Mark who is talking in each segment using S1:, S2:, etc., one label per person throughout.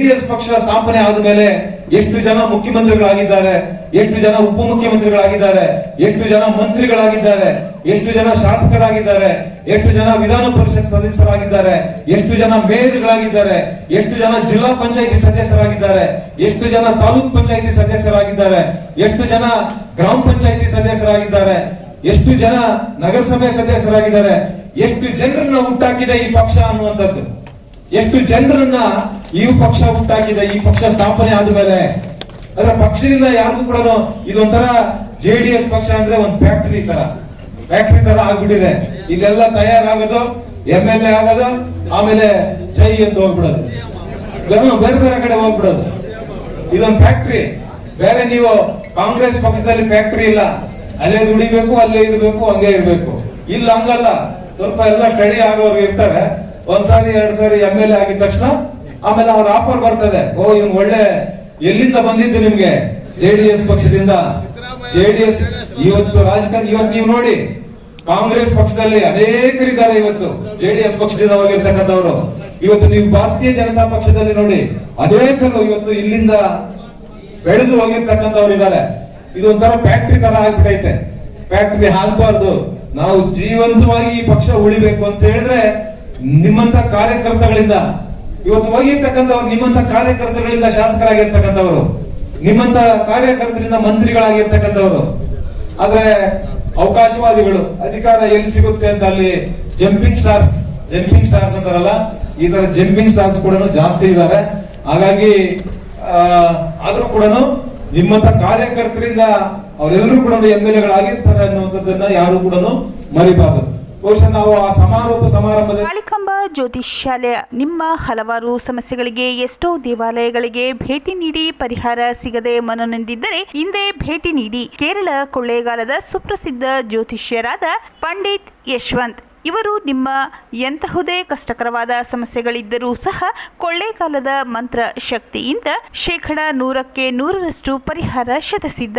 S1: JDS ಪಕ್ಷ ಸ್ಥಾಪನೆ ಆದ ಮೇಲೆ ಎಷ್ಟು ಜನ ಮುಖ್ಯಮಂತ್ರಿಗಳಾಗಿದ್ದಾರೆ ಎಷ್ಟು ಜನ ಉಪಮುಖ್ಯಮಂತ್ರಿಗಳಾಗಿದ್ದಾರೆ ಎಷ್ಟು ಜನ ಮಂತ್ರಿಗಳಾಗಿದ್ದಾರೆ ಎಷ್ಟು ಜನ ಶಾಸಕರಾಗಿದ್ದಾರೆ ಎಷ್ಟು ಜನ ವಿಧಾನ ಪರಿಷತ್ ಸದಸ್ಯರಾಗಿದ್ದಾರೆ ಎಷ್ಟು ಜನ ಮೇಯರ್ಗಳಾಗಿದ್ದಾರೆ ಎಷ್ಟು ಜನ ಜಿಲ್ಲಾ ಪಂಚಾಯತಿ ಸದಸ್ಯರಾಗಿದ್ದಾರೆ ಎಷ್ಟು ಜನ ತಾಲೂಕ್ ಪಂಚಾಯತಿ ಸದಸ್ಯರಾಗಿದ್ದಾರೆ ಎಷ್ಟು ಜನ ಗ್ರಾಮ ಪಂಚಾಯತಿ ಸದಸ್ಯರಾಗಿದ್ದಾರೆ ಎಷ್ಟು ಜನ ನಗರಸಭೆ ಸದಸ್ಯರಾಗಿದ್ದಾರೆ ಎಷ್ಟು ಜನರನ್ನ ಹುಟ್ಟಾಕಿದೆ ಈ ಪಕ್ಷ ಅನ್ನುವಂಥದ್ದು ಎಷ್ಟು ಜನರನ್ನ ಈ ಪಕ್ಷ ಉಂಟಾಗಿದೆ, ಈ ಪಕ್ಷ ಸ್ಥಾಪನೆ ಆದ ಮೇಲೆ ಅದರ ಪಕ್ಷದಿಂದ ಯಾರಿಗೂ ಕೂಡ ಇದೊಂಥರ ಜೆ ಡಿ ಎಸ್ ಪಕ್ಷ ಅಂದ್ರೆ ಒಂದು ಫ್ಯಾಕ್ಟರಿ ತರ. ಫ್ಯಾಕ್ಟರಿ ತರ ಆಗ್ಬಿಟ್ಟಿದೆ. ಇಲ್ಲೆಲ್ಲ ತಯಾರಾಗೋದು ಎಂ ಎಲ್ ಎ ಆಗೋದು, ಆಮೇಲೆ ಜೈ ಎಂದು ಹೋಗ್ಬಿಡೋದು. ಬೇರೆ ಬೇರೆ ಕಡೆ ಹೋಗ್ಬಿಡೋದು. ಇದೊಂದು ಫ್ಯಾಕ್ಟ್ರಿ ಬೇರೆ ನೀವು ಕಾಂಗ್ರೆಸ್ ಪಕ್ಷದಲ್ಲಿ ಫ್ಯಾಕ್ಟ್ರಿ ಇಲ್ಲ. ಅಲ್ಲೇ ದುಡಿಬೇಕು, ಅಲ್ಲೇ ಇರಬೇಕು, ಹಂಗೆ ಇರಬೇಕು. ಇಲ್ಲ ಹಂಗಲ್ಲ. ಸ್ವಲ್ಪ ಎಲ್ಲ ಸ್ಟಡಿ ಆಗೋರು ಇರ್ತಾರೆ. ಒಂದ್ಸಾರಿ ಎರಡ್ ಸಾರಿ ಎಂ ಎಲ್ ಎ ಆಗಿದ ತಕ್ಷಣ ಆಮೇಲೆ ಅವ್ರ ಆಫರ್ ಬರ್ತದೆ. ಓ ಇವ್ ಒಳ್ಳೆ ಎಲ್ಲಿಂದ ಬಂದಿದ್ದು ನಿಮ್ಗೆ? ಜೆ ಡಿ ಎಸ್ ಪಕ್ಷದಿಂದ. ಜೆ ಡಿ ಎಸ್ ಇವತ್ತು ರಾಜಕಾರಣ, ಇವತ್ತು ನೀವು ನೋಡಿ, ಕಾಂಗ್ರೆಸ್ ಪಕ್ಷದಲ್ಲಿ ಅನೇಕರಿದ್ದಾರೆ ಇವತ್ತು. ಜೆ ಡಿ ಎಸ್ ಪಕ್ಷದಿಂದ ಹೋಗಿರ್ತಕ್ಕಂಥವ್ರು. ಇವತ್ತು ನೀವು ಭಾರತೀಯ ಜನತಾ ಪಕ್ಷದಲ್ಲಿ ನೋಡಿ, ಅನೇಕರು ಇವತ್ತು ಇಲ್ಲಿಂದ ಬೆಳೆದು ಹೋಗಿರ್ತಕ್ಕಂಥವ್ರು ಇದ್ದಾರೆ. ಇದೊಂಥರ ಫ್ಯಾಕ್ಟ್ರಿ ತರ ಆಗ್ಬಿಟ್ಟೈತೆ ಫ್ಯಾಕ್ಟ್ರಿ ಆಗ್ಬಾರ್ದು. ನಾವು ಜೀವಂತವಾಗಿ ಈ ಪಕ್ಷ ಉಳಿಬೇಕು ಅಂತ ಹೇಳಿದ್ರೆ ನಿಮ್ಮಂತ ಕಾರ್ಯಕರ್ತಗಳಿಂದ ಇವತ್ತು ಹೋಗಿರ್ತಕ್ಕಂಥವ್ರು ನಿಮ್ಮಂತ ಕಾರ್ಯಕರ್ತರಿಂದ ಶಾಸಕರಾಗಿರ್ತಕ್ಕಂಥವ್ರು ನಿಮ್ಮಂತ ಕಾರ್ಯಕರ್ತರಿಂದ ಮಂತ್ರಿಗಳಾಗಿರ್ತಕ್ಕಂಥವ್ರು, ಆದ್ರೆ ಅವಕಾಶವಾದಿಗಳು, ಅಧಿಕಾರ ಎಲ್ಲಿ ಸಿಗುತ್ತೆ ಅಂತ ಅಲ್ಲಿ ಜಂಪಿಂಗ್ ಸ್ಟಾರ್ಸ್ ಜಂಪಿಂಗ್ ಸ್ಟಾರ್ಸ್ ಅಂತಾರಲ್ಲ, ಈ ತರ ಜಂಪಿಂಗ್ ಸ್ಟಾರ್ಸ್ ಕೂಡ ಜಾಸ್ತಿ ಇದ್ದಾರೆ ಹಾಗಾಗಿ ಆದ್ರೂ ಕೂಡ ನಿಮ್ಮಂತ ಕಾರ್ಯಕರ್ತರಿಂದ ಅವರೆಲ್ಲರೂ ಕೂಡ ಎಂ ಎಲ್ ಎಗಳಾಗಿರ್ತಾರೆ ಅನ್ನುವಂಥದ್ದನ್ನ ಯಾರು ಕೂಡ ಮರಿಬಾರದು. ಬಹುಶಃ ನಾವು ಆ ಸಮಾರೋಪ ಸಮಾರಂಭದಲ್ಲಿ
S2: ಜ್ಯೋತಿಷ್ಯಾಲಯ. ನಿಮ್ಮ ಹಲವಾರು ಸಮಸ್ಯೆಗಳಿಗೆ ಎಷ್ಟೋ ದೇವಾಲಯಗಳಿಗೆ ಭೇಟಿ ನೀಡಿ ಪರಿಹಾರ ಸಿಗದೆ ಮನನೊಂದಿದ್ದರೆ ಹಿಂದೆ ಭೇಟಿ ನೀಡಿ. ಕೇರಳ ಕೊಳ್ಳೇಗಾಲದ ಸುಪ್ರಸಿದ್ಧ ಜ್ಯೋತಿಷ್ಯರಾದ ಪಂಡಿತ್ ಯಶವಂತ್. ಇವರು ನಿಮ್ಮ ಎಂತಹುದೇ ಕಷ್ಟಕರವಾದ ಸಮಸ್ಯೆಗಳಿದ್ದರೂ ಸಹ ಕೊಳ್ಳೇಗಾಲದ ಮಂತ್ರ ಶಕ್ತಿಯಿಂದ ಶೇಕಡ ನೂರಕ್ಕೆ ನೂರರಷ್ಟು ಪರಿಹಾರ ಶತಸಿದ್ಧ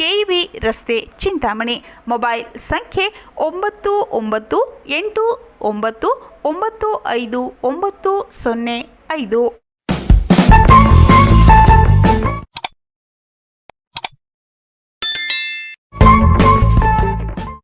S2: ಕೆಇಬಿ ರಸ್ತೆ ಚಿಂತಾಮಣಿ. ಮೊಬೈಲ್ ಸಂಖ್ಯೆ ಒಂಬತ್ತು ಒಂಬತ್ತು ಎಂಟು ಒಂಬತ್ತು ಒಂಬತ್ತು ಐದು ಒಂಬತ್ತು ಸೊನ್ನೆ ಐದು.